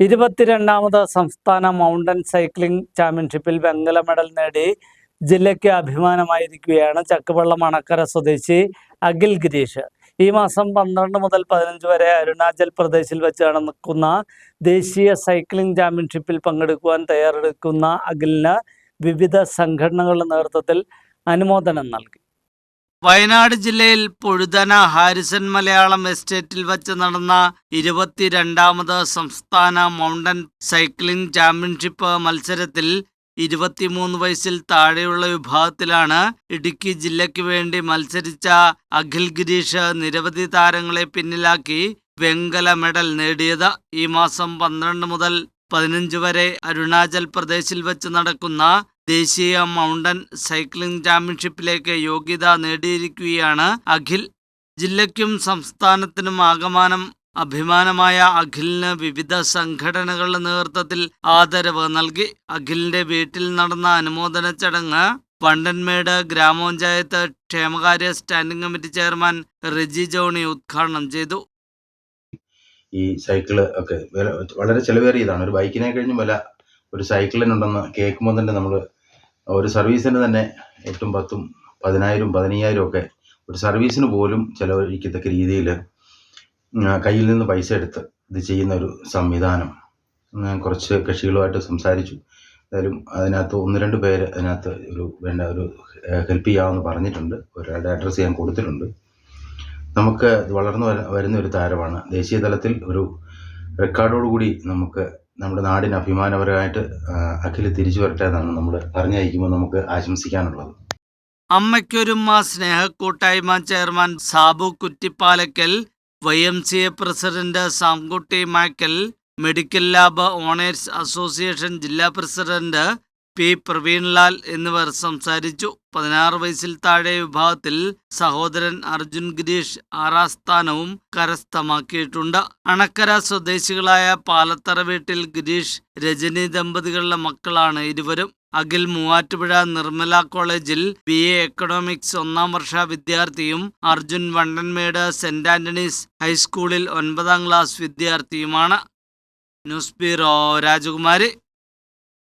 ഇരുപത്തിരണ്ടാമത് സംസ്ഥാന mountain cycling ചാമ്പ്യൻഷിപ്പിൽ വെങ്കല മെഡൽ നേടി ജില്ലയ്ക്ക് അഭിമാനമായിരിക്കുകയാണ് ചക്കുവള്ളം അണക്കര സ്വദേശി അഖിൽ ഗിരീഷ്. ഈ മാസം പന്ത്രണ്ട് മുതൽ പതിനഞ്ച് വരെ അരുണാചൽ പ്രദേശിൽ വെച്ച് നടക്കുന്ന ദേശീയ സൈക്ലിംഗ് ചാമ്പ്യൻഷിപ്പിൽ പങ്കെടുക്കുവാൻ തയ്യാറെടുക്കുന്ന അഖിലിന് വിവിധ സംഘടനകളുടെ നേതൃത്വത്തിൽ അനുമോദനം നൽകി. വയനാട് ജില്ലയിൽ പൊഴുതന ഹാരിസൺ മലയാളം എസ്റ്റേറ്റിൽ വച്ച് നടന്ന ഇരുപത്തിരണ്ടാമത് സംസ്ഥാന മൗണ്ടൻ സൈക്ലിംഗ് ചാമ്പ്യൻഷിപ്പ് മത്സരത്തിൽ ഇരുപത്തിമൂന്ന് വയസ്സിൽ താഴെയുള്ള വിഭാഗത്തിലാണ് ഇടുക്കി ജില്ലയ്ക്ക് വേണ്ടി മത്സരിച്ച അഖിൽ ഗിരീഷ് നിരവധി താരങ്ങളെ പിന്നിലാക്കി വെങ്കല മെഡൽ നേടിയത്. ഈ മാസം പന്ത്രണ്ട് മുതൽ പതിനഞ്ച് വരെ അരുണാചൽ പ്രദേശിൽ വെച്ച് നടക്കുന്ന ദേശീയ മൗണ്ടൻ സൈക്ലിംഗ് ചാമ്പ്യൻഷിപ്പിലേക്ക് യോഗ്യത നേടിയിരിക്കുകയാണ് അഖിൽ. ജില്ലയ്ക്കും സംസ്ഥാനത്തിനും ആകമാനം അഭിമാനമായ അഖിലിന് വിവിധ സംഘടനകളുടെ നേതൃത്വത്തിൽ ആദരവ് നൽകി. അഖിലിന്റെ വീട്ടിൽ നടന്ന അനുമോദന ചടങ്ങ് വണ്ടൻമേട് ഗ്രാമപഞ്ചായത്ത് ക്ഷേമകാര്യ standing committee chairman Riji Johny ഉദ്ഘാടനം ചെയ്തു. ഈ സൈക്കിൾ ഒക്കെ വളരെ ചെലവേറിയതാണ്. ഒരു ബൈക്കിനെ കഴിഞ്ഞും വില ഒരു സൈക്കിളിനുണ്ടെന്ന് കേൾക്കുമ്പോൾ തന്നെ നമ്മൾ ഒരു സർവീസിന് തന്നെ എട്ടും പത്തും പതിനായിരം പതിനയ്യായിരം ഒക്കെ ഒരു സർവീസിന് പോലും ചിലവഴിക്കത്തക്ക രീതിയിൽ കയ്യിൽ നിന്ന് പൈസ എടുത്ത് ഇത് ചെയ്യുന്ന ഒരു സംവിധാനം. കുറച്ച് കക്ഷികളുമായിട്ട് സംസാരിച്ചു. എന്തായാലും അതിനകത്ത് ഒന്ന് രണ്ട് പേര് അതിനകത്ത് ഒരു വേണ്ട ഒരു ഹെൽപ്പ് ചെയ്യാമെന്ന് പറഞ്ഞിട്ടുണ്ട്. ഒരാളുടെ അഡ്രസ്സ് ഞാൻ കൊടുത്തിട്ടുണ്ട്. നമുക്ക് വളർന്നു വരുന്ന ഒരു താരമാണ്. ദേശീയ തലത്തിൽ ഒരു റെക്കോർഡോടുകൂടി നമുക്ക് നമ്മുടെ നാടിന് അഭിമാനപരമായിട്ട് അഖിൽ തിരിച്ചു വരട്ടെ എന്നാണ് നമ്മൾ പറഞ്ഞയക്കുമ്പോൾ നമുക്ക് ആശംസിക്കാനുള്ളത്. അമ്മയ്ക്കൊരുമ്മ സ്നേഹക്കൂട്ടായ്മ chairman Sabu Kuttippalakkal Y M C A president Samkutty Makkal medical lab owners association ജില്ലാ പ്രസിഡന്റ് പി പ്രവീൺലാൽ എന്നിവർ സംസാരിച്ചു. പതിനാറ് വയസ്സിൽ താഴെ വിഭാഗത്തിൽ സഹോദരൻ അർജുൻ ഗിരീഷ് ആറാം സ്ഥാനവും കരസ്ഥമാക്കിയിട്ടുണ്ട്. അണക്കര സ്വദേശികളായ പാലത്തറ വീട്ടിൽ ഗിരീഷ് രജനി ദമ്പതികളുടെ മക്കളാണ് ഇരുവരും. അഖിൽ മൂവാറ്റുപുഴ നിർമ്മല കോളേജിൽ ബി എ എക്കണോമിക്സ് ഒന്നാം വർഷ വിദ്യാർത്ഥിയും അർജുൻ വണ്ടൻമേട് സെന്റ് ആന്റണീസ് ഹൈസ്കൂളിൽ ഒൻപതാം ക്ലാസ് വിദ്യാർത്ഥിയുമാണ്. ന്യൂസ് ബ്യൂറോ രാജകുമാരി.